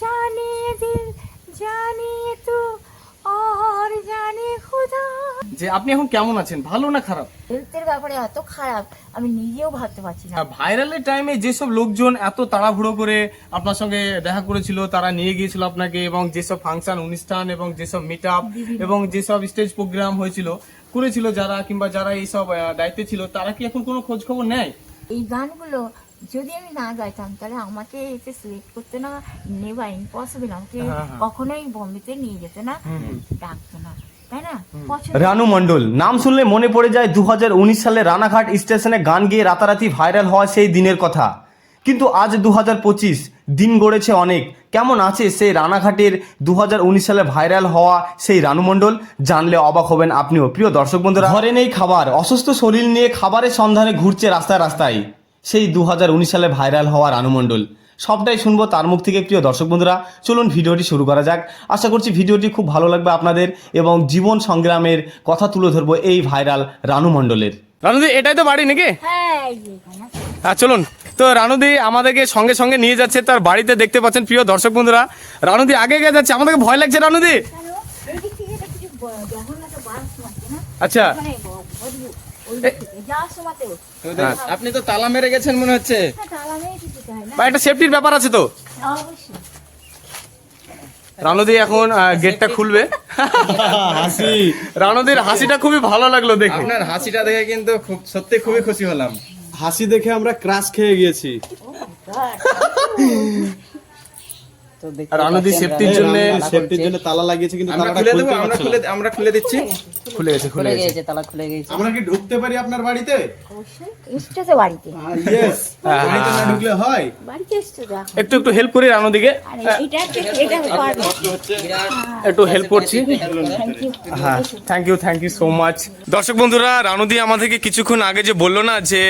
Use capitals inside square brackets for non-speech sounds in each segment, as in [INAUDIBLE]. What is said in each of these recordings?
জানে দিল জানে তো আর জানে খোদা। যে আপনি এখন কেমন আছেন? ভালো না খারাপ? হেলথের ব্যাপারে এত খারাপ আমি নিজেও ভাবতে পারছি না। ভাইরালের টাইমে যেসব লোকজন এত তাড়াহুড়ো করে আপনার সঙ্গে দেখা করেছিল তারা নিয়ে গিয়েছিল আপনাকে এবং যেসব ফাংশন অনুষ্ঠান এবং যেসব মিট এবং যেসব স্টেজ প্রোগ্রাম হয়েছিল করেছিল যারা কিংবা যারা এইসব দায়িত্বে ছিল তারা কি এখন কোনো খোঁজ খবর নেয়? এই গানগুলো যদি আমি না গাইতাম তাহলে আমাকে এতে সিলেক্ট করতে না নেওয়া ইম্পসিবল আমাকে হ্যাঁ, হ্যাঁ। কখনোই বম্বেতে নিয়ে যেতে না ডাকতো না। তাই না? রানু মণ্ডল নাম শুনলে মনে পড়ে যায় দুহাজার উনিশ সালে রানাঘাট স্টেশনে গান গিয়ে রাতারাতি ভাইরাল হওয়া সেই দিনের কথা। কিন্তু আজ দু হাজার পঁচিশ দিন গড়েছে অনেক। কেমন আছে সেই রানাঘাটের দু হাজার উনিশ সালে ভাইরাল হওয়া সেই রানু মণ্ডল? জানলে অবাক হবেন আপনিও। প্রিয় দর্শক বন্ধুরা ঘরে নেই খাবার অসুস্থ শরীর নিয়ে খাবারের সন্ধানে ঘুরছে রাস্তায় রাস্তায়। সেই দু হাজার উনিশ সালে ভাইরাল হওয়া রানু মণ্ডল সবটাই শুনব তার মুখ থেকে প্রিয় দর্শক বন্ধুরা। চলুন ভিডিওটি শুরু করা যাক। আশা করছি ভিডিওটি খুব ভালো লাগবে আপনাদের এবং জীবন সংগ্রামের কথা তুলে ধরবো এই ভাইরাল রানু মণ্ডলের রানুদি এটাই তো বাড়ি নাকি? হ্যাঁ। হ্যাঁ চলুন। তো রানুদি আমাদেরকে সঙ্গে সঙ্গে নিয়ে যাচ্ছে তার বাড়িতে দেখতে পাচ্ছেন প্রিয় দর্শক বন্ধুরা। রানুদি আগে গিয়ে যাচ্ছে। আমাদেরকে ভয় লাগছে রানুদি। আচ্ছা। সময়তেও আপনি তো তালা মেরে গেছেন মনে হচ্ছে। হ্যাঁ, হয় বা একটা সেফটির ব্যাপার আছে তো। অবশ্যই। রানুদি এখন গেটটা খুলবে। [LAUGHS] হাসি। রানুদির হাসিটা খুবই ভালো লাগল দেখে। আপনার হাসিটা দেখে কিন্তু খুব সত্যি খুবই খুশি হলাম। হাসি দেখে আমরা ক্রাশ খেয়ে গিয়েছি। [LAUGHS] রানুদি সেফটির জন্য সেফটির জন্য তালা লাগিয়েছে কিন্তু আমরা খুলে দেবো আমরা খুলে আমরা খুলে দিচ্ছি। খুলে গেছে খুলে গেছে গেছে তালা খুলে গেছে। আমরা কি ঢুকতে পারি আপনার বাড়িতে? অবশ্যই বাড়িতে। ইয়েস বাড়িতে না ঢুকলে হয়। বাড়িতে তো এখন একটু একটু হেল্প করি রানুদিকে। আর এটা এটা একটু হেল্প করছি। হ্যাঁ thank you thank you so much দর্শক বন্ধুরা রানুদি আমাদেরকে কিছুক্ষণ আগে যে বলল না যে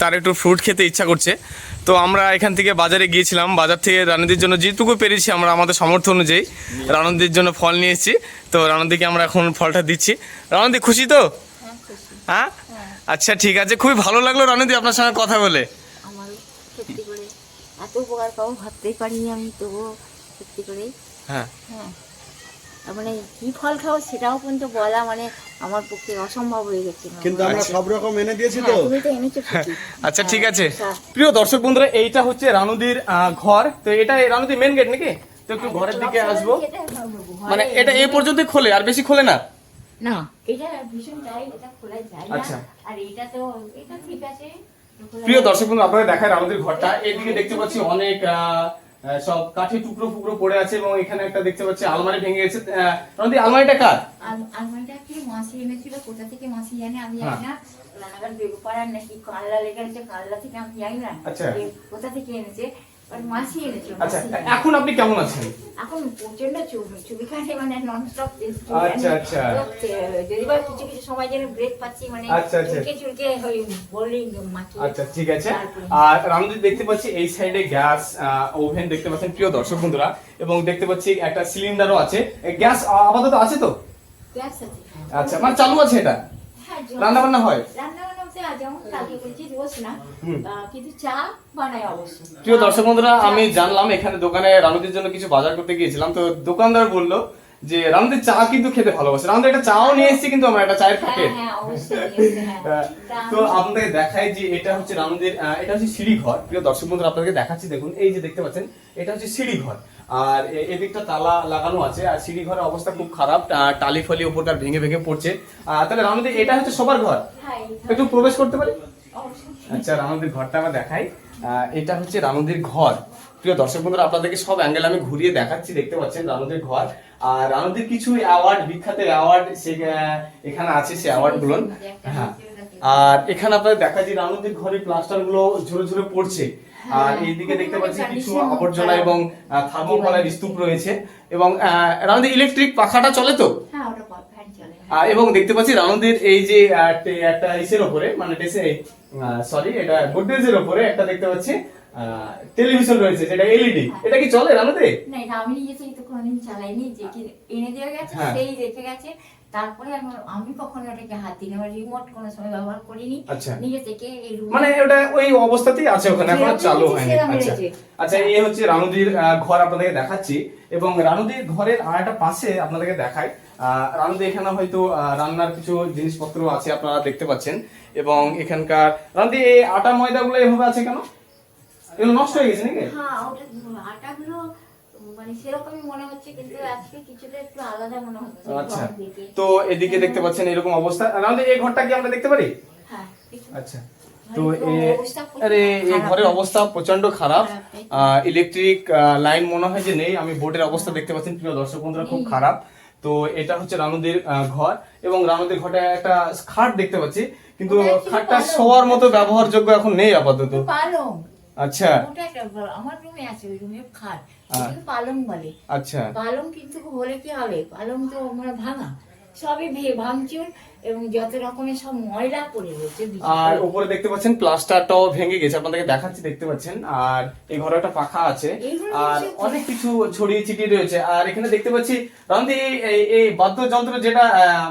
তার একটু ফ্রুট খেতে ইচ্ছা করছে তো আমরা এখান থেকে বাজারে গিয়েছিলাম। বাজার থেকে রানুদির জন্য যেটুকু পেরেছি আমরা আমাদের সামর্থ্য অনুযায়ী রানুদির জন্য ফল নিয়ে এসেছি। তো রানুদিকে আমরা এখন ফলটা দিচ্ছি। রানুদি খুশি তো? হ্যাঁ? আচ্ছা ঠিক আছে। খুবই ভালো লাগল রানুদি আপনার সঙ্গে কথা বলে। এত উপকার পাবো ভাবতেই পারিনি আমি তবুও সত্যি করে হ্যাঁ। হ্যাঁ। মানে কি ফল খাব সেটাও কিন্তু বলা মানে আমার পক্ষে অসম্ভব হয়ে গেছে। কিন্তু আমরা সব রকম এনে দিয়েছি তো। হ্যাঁ, তুমি তো এনেছো আচ্ছা ঠিক আছে। হ্যাঁ। প্রিয় দর্শক বন্ধুরা এইটা হচ্ছে রানুদির ঘর। তো এটা রানুদির মেন গেট নাকি? তো একটু ঘরের দিকে আসব। মানে এটা এই পর্যন্ত খোলে আর বেশি খোলে না? না। এটা ভীষণ টাইট এটা খোলা যায় না। আচ্ছা। আর এটা তো এটা ঠিক আছে। প্রিয় দর্শক বন্ধু আপনাদের দেখায় আমাদের ঘরটা। এদিকে দেখতে পাচ্ছি অনেক সব কাঠে টুকরো ফুকরো পড়ে আছে এবং এখানে একটা দেখতে পাচ্ছি আলমারি ভেঙে গেছে। রানুদি আলমারিটা কার? আলমারিটা কি মাসি এনেছিল? কোথা থেকে মাসি জানে? আমি হ্যাঁ। জানি না। রানাঘাট বেগুপাড়ার নাকি কানলা লেগে আছে কানলা থেকে আমি জানি না। আচ্ছা। কোথা থেকে এনেছে? আচ্ছা। এখন আপনি কেমন আছেন? এখন প্রচণ্ড খাটে মানে নন স্টপ আচ্ছা, আচ্ছা। যদি বা কিছু কিছু সময় যেন ব্রেক পাচ্ছি মানে আচ্ছা, আচ্ছা। চুলকে চুলকে ওই বোলিং মাটি আচ্ছা ঠিক আছে। আর দেখতে পাচ্ছি এই সাইডে গ্যাস ওভেন দেখতে পাচ্ছেন প্রিয় দর্শক বন্ধুরা। এবং দেখতে পাচ্ছি একটা সিলিন্ডারও আছে। গ্যাস আপাতত আছে তো? গ্যাস আছে। আচ্ছা মানে চালু আছে এটা? হ্যাঁ, রান্না বান্না হয়? রান্না যেমন কালকে বলছি রোজ না কিন্তু চা বানাই অবশ্যই। প্রিয় দর্শক বন্ধুরা আমি জানলাম এখানে দোকানে রানুদের জন্য কিছু বাজার করতে গিয়েছিলাম তো দোকানদার বলল যে রানুদির চা কিন্তু খেতে ভালোবাসে। রানুদি একটা চাও নিয়ে এসেছি কিন্তু আমরা একটা চায়ের হ্যাঁ প্যাকেট হ্যাঁ। নিয়েছে, হ্যাঁ। তা আপনাদের দেখাই যে এটা হচ্ছে রানুদের আহ, এটা হচ্ছে সিঁড়ি ঘর প্রিয় দর্শক বন্ধুরা আপনাদেরকে দেখাচ্ছি দেখুন এই যে দেখতে পাচ্ছেন এটা হচ্ছে সিঁড়ি ঘর আর এদিকটা তালা লাগানো আছে আর সিঁড়ি ঘরের অবস্থা খুব খারাপ আহ, টালি ফালি উপরকার ভেঙে ভেঙে পড়ছে। তাহলে রানুদি এটা হচ্ছে সবার ঘর? হ্যাঁ একটু প্রবেশ করতে পারি? আচ্ছা রানুদির ঘরটা আমরা দেখাই। আহ, এটা হচ্ছে রানুদির ঘর। প্রিয় দর্শক বন্ধুরা আপনাদেরকে সব অ্যাঙ্গেল আমি ঘুরিয়ে দেখাচ্ছি দেখতে পাচ্ছেন রানুদের ঘর। আর রানুদির কিছু অ্যাওয়ার্ড বিখ্যাত অ্যাওয়ার্ড সে এখানে আছে সে অ্যাওয়ার্ডগুলো হ্যাঁ। আর এখানে আপনাদের দেখা যায় রানুদির ঘরে প্লাস্টারগুলো ঝরে ঝরে পড়ছে। আর এইদিকে দেখতে পাচ্ছি কিছু আবর্জনা এবং থার্মোকলের স্তূপ রয়েছে। এবং আহ, রানুদির ইলেকট্রিক পাখাটা চলে তো? হ্যাঁ ওটা ফ্যান চলে আর এবং দেখতে পাচ্ছি রানুদের এই যে একটা ইসের ওপরে মানে সরি এটা গোদরেজের ওপরে একটা দেখতে পাচ্ছি টেলিভিশন রয়েছে যেটা এলইডি এটা কি চলে রানুদে না এটা আমি নিজে তো কোনোদিন চালাইনি যে কি এনে দেওয়া গেছে হ্যাঁ। সেই রেখে গেছে। তারপরে আমি কখনো এটাকে হাত দিই আমার রিমোট কোনো সময় ব্যবহার করিনি। আচ্ছা। নিজে থেকে এই মানে ওটা ওই অবস্থাতেই আছে ওখানে এখনও চালু হয়নি। আচ্ছা। আচ্ছা এই হচ্ছে রানুদির ঘর আপনাদেরকে দেখাচ্ছি এবং রানুদির ঘরের আর একটা পাশে আপনাদেরকে দেখাই। আহ, রানুদি এখানে হয়তো রান্নার কিছু জিনিসপত্র আছে আপনারা দেখতে পাচ্ছেন। এবং এখানকার রানুদি এই আটা ময়দাগুলো এভাবে আছে কেন? এগুলো নষ্ট হয়ে গেছে নাকি? হ্যাঁ ওটা আটাগুলো মানে আচ্ছা। তো এদিকে দেখতে পাচ্ছেন এরকম অবস্থা। এই ঘরটা কি আমরা দেখতে পারি? হ্যাঁ আচ্ছা। তো এ- আরে এই ঘরের অবস্থা প্রচণ্ড খারাপ। খারাপ, ইলেকট্রিক লাইন মনে হয় যে নেই। আমি বোর্ডের অবস্থা দেখতে পাচ্ছেন। প্রিয় দর্শক বন্ধুরা খুব খারাপ। তো এটা হচ্ছে রানুদের ঘর এবং রানুদের ঘরে একটা খাট দেখতে পাচ্ছি। কিন্তু খাটটা সবার শোয়ার মতো ব্যবহারযোগ্য এখন নেই আপাতত। পালং। আচ্ছা। আমার রুমে আছে ওই রুমে খাট। পালং বলে। আচ্ছা। পালং কিন্তু হলে কি হবে? পালং তো আমরা ভাঙা। সবই ভাঙচুর এবং যত রকমের সব ময়লা পড়ে রয়েছে আর উপরে দেখতে পাচ্ছেন প্লাস্টারটাও ভেঙে গেছে আপনাদেরকে দেখাচ্ছি দেখতে পাচ্ছেন। আর এই ঘরে একটা পাখা আছে। আর অনেক কিছু ছড়িয়ে ছিটিয়ে রয়েছে। আর এখানে দেখতে পাচ্ছি রামদি এই এই বাদ্যযন্ত্র যেটা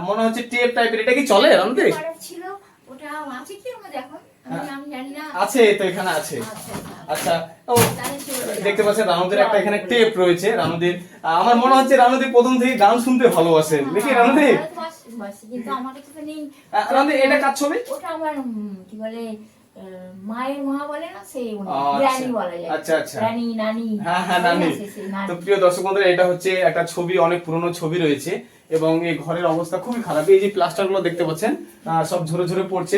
মনে হচ্ছে টেপ টাইপের এটা কি চলে রামদি ছিল ওটা আছে কি আমার এখন? আমি আমি জানি না। আছে তো এখানে আছে। আচ্ছা, দেখতে পাচ্ছেন রানুদের একটা এখানে টেপ রয়েছে। রানুদের আমার মনে হচ্ছে রানুদি প্রথম থেকে গান শুনতে ভালোবাসেন দেখি রানুদি। রানুদি এটা কাজ ছবি? ওটা আমার কি বলে মায়ের মা বলে না সেই আচ্ছা। বলা যায়। আচ্ছা, আচ্ছা। নানি। হ্যাঁ হ্যাঁ নানি। তো প্রিয় দর্শক বন্ধুরা এটা হচ্ছে একটা ছবি অনেক পুরনো ছবি রয়েছে এবং এই ঘরের অবস্থা খুবই খারাপ। এই যে প্লাস্টারগুলো দেখতে পাচ্ছেন সব ঝরে ঝরে পড়ছে।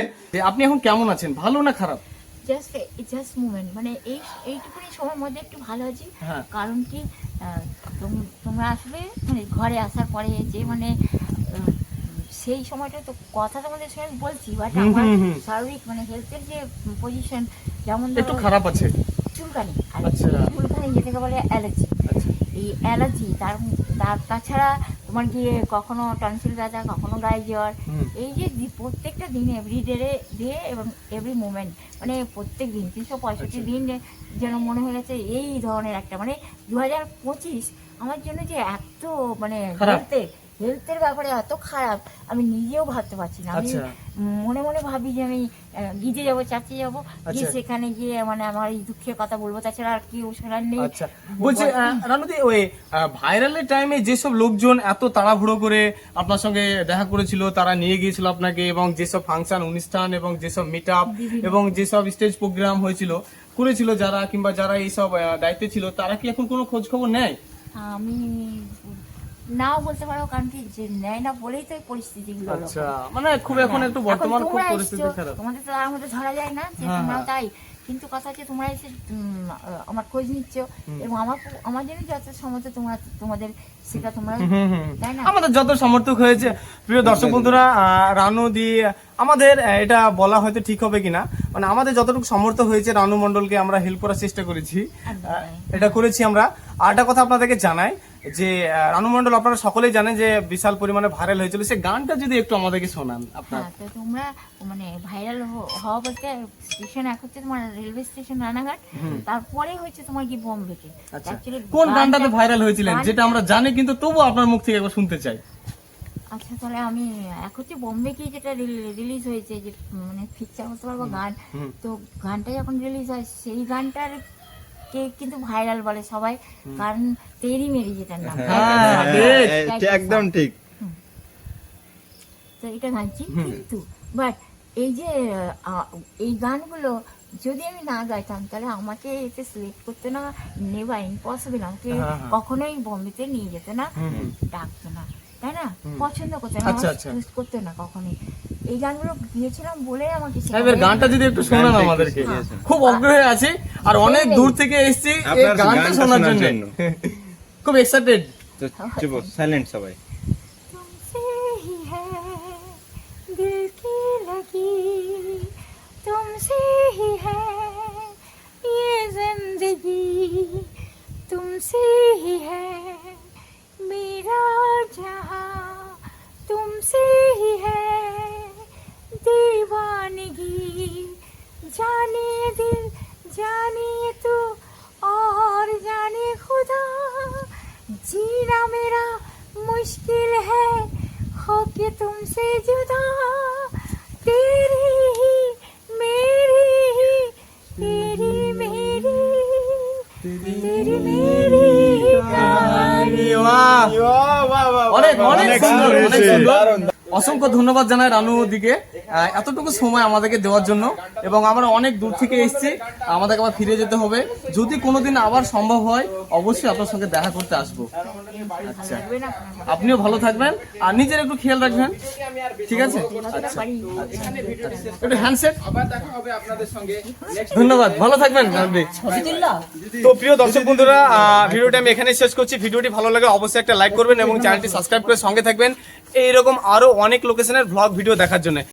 আপনি এখন কেমন আছেন? ভালো না খারাপ? জাস্ট জাস্ট মুভমেন্ট মানে এই এইটুকুনি সময়ের মধ্যে একটু ভালো আছি হ্যাঁ। কারণ কি তোম- তোমরা আসবে মানে ঘরে আসার পরে যে মানে সেই সময়টা তো কথা তোমাদের সঙ্গে বলছি বাট আমার। শারীরিক মানে হেলথের যে পজিশন যেমন একটু খারাপ আছে চুলকানি আচ্ছা। চুলকানি যেটাকে বলে অ্যালার্জি আচ্ছা এই অ্যালার্জি তার তার তাছাড়া তোমার গিয়ে কখনো টনসিল ব্যথা কখনো গায়ে জ্বর এই যে প্রত্যেকটা দিন এভরি ডে ডে এবং এভরি মুমেন্ট মানে প্রত্যেক দিন তিনশো পঁয়ষট্টি আচ্ছা। দিন যেন মনে হয়ে গেছে এই ধরনের একটা মানে দু হাজার পঁচিশ আমার জন্য যে এত মানে হেলথে হেলথের হেলথের ব্যাপারে এত খারাপ আমি নিজেও ভাবতে পারছি না আমি আচ্ছা। মনে মনে ভাবি যে আমি গিজে যাব চাচে যাব। গিয়ে আচ্ছা। সেখানে গিয়ে মানে আমার এই দুঃখের কথা বলব। তাছাড়া আর কেউ শোনার নেই। আচ্ছা। বলছি রানুদি ওই ভাইরালের টাইমে যেসব লোকজন এত তাড়াহুড়ো করে আপনার সঙ্গে দেখা করেছিল তারা নিয়ে গিয়েছিল আপনাকে এবং যেসব ফাংশন অনুষ্ঠান এবং যেসব মিট আপ এবং যেসব স্টেজ প্রোগ্রাম হয়েছিল করেছিল যারা কিংবা যারা এইসব দায়িত্বে ছিল তারা কি এখন কোনো খোঁজ খবর নেয়? আমি নাও বলতে পারো কারণ কি যে নেয় না বলেই তো এই পরিস্থিতিগুলো হলো। আচ্ছা মানে খুব এখন হ্যাঁ, একটু এখন বর্তমান খুব তোমরা পরিস্থিতি এসছো, খারাপ। তোমাদের তো তার মধ্যে ধরা যায় না যে হ্যাঁ, তোমরাও হ্যাঁ। তাই। কিন্তু কথা হচ্ছে তোমরা এসে উম, আহ, আমার খোঁজ নিচ্ছ এবং আমার আমার জন্য যত সময় তোমরা তোমাদের সেটা তোমরা তাই না? আমাদের যত সমর্থক হয়েছে প্রিয় দর্শক বন্ধুরা আহ, রানু দি আমাদের আহ, এটা বলা হয়তো ঠিক হবে কিনা মানে আমাদের যতটুকু সমর্থ হয়েছে রানু মন্ডলকে আমরা হেল্প করার চেষ্টা করেছি আহ, এটা করেছি আমরা। আর একটা কথা আপনাদেরকে জানাই যে রানু মন্ডল আপনারা সকলেই জানেন যে বিশাল পরিমাণে ভাইরাল হয়েছিল। সে গানটা যদি একটু আমাদেরকে শোনান আপনার। হ্যাঁ তোমরা মানে ভাইরাল হওয়া বলতে স্টেশন এক হচ্ছে তোমার রেলওয়ে স্টেশন রানাঘাট। তারপরে হচ্ছে তোমার কি বোম্বেতে আচ্ছা। কোন গানটাতে গানটা- ভাইরাল হয়েছিলেন যেটা আমরা জানি কিন্তু তবুও আপনার মুখ থেকে একবার শুনতে চাই। আচ্ছা তাহলে আমি এক হচ্ছে বোম্বে কি যেটা রিলিজ হয়েছে যে মানে পিকচার বলতে পারব গান। তো গানটা যখন রিলিজ হয় সেই গানটার কে কিন্তু ভাইরাল বলে সবাই কারণ তেরি মেরি যেটার নাম। হ্যাঁ, একদম ঠিক। তো এটা গাইছি কিন্তু বাট এই যে এই গানগুলো যদি আমি না গাইতাম তাহলে আমাকে এতে সিলেক্ট করতে না নেওয়া ইম্পসিবল আমাকে হ্যাঁ, হ্যাঁ। কখনোই বোম্বেতে নিয়ে যেত না ডাকতো না। তাই না পছন্দ করতো না আচ্ছা, আমার আচ্ছা। choose করতো না কখনোই এই গানগুলো গিয়েছিলাম বলে আমাকে এবার সেখানে- গানটা যদি একটু শোনান গানটা একটু আমাদেরকে শুনিয়েছেন। খুব অগ্রহে আছি আর অনেক দূর থেকে এসেছি এই আপনার গানটা গানটা শোনার শোনার জন্য জন্য। খুব এক্সাইটেড তো চুপ সাইলেন্ট সবাই तुमसे ही है दिल की लगी तुमसे ही है ये जिंदगी तुमसे ही है मेरा जहाँ तुमसे ही है। दीवानगी, जाने दिल, जाने तू और जाने खुदा। जीना मेरा मुश्किल है, होके तुमसे जुदा। तेरी অনেক সুন্দর অনেক সুন্দর। অসংখ্য ধন্যবাদ জানাই রানু দিকে। এতটুকু সময় আমাদেরকে দেওয়ার জন্য এবং আমরা অনেক দূর থেকে এসেছি, আমাদেরকে আবার ফিরে যেতে হবে। যদি কোনোদিন আবার সম্ভব হয়, অবশ্যই আপনার সঙ্গে দেখা করতে আসব। আচ্ছা। আপনিও ভালো থাকবেন, আর নিজের একটু খেয়াল রাখবেন। ঠিক আছে? পারি একটু হ্যান্ডসেট ধন্যবাদ। ভালো থাকবেন তো প্রিয় দর্শক বন্ধুরা ভিডিওটি আমি এখানে শেষ করছি। ভিডিওটি ভালো লাগে অবশ্যই একটা লাইক করবেন এবং চ্যানেলটি সাবস্ক্রাইব করে সঙ্গে থাকবেন। এইরকম আরও অনেক লোকেশনের ভ্লগ ভিডিও দেখার জন্য।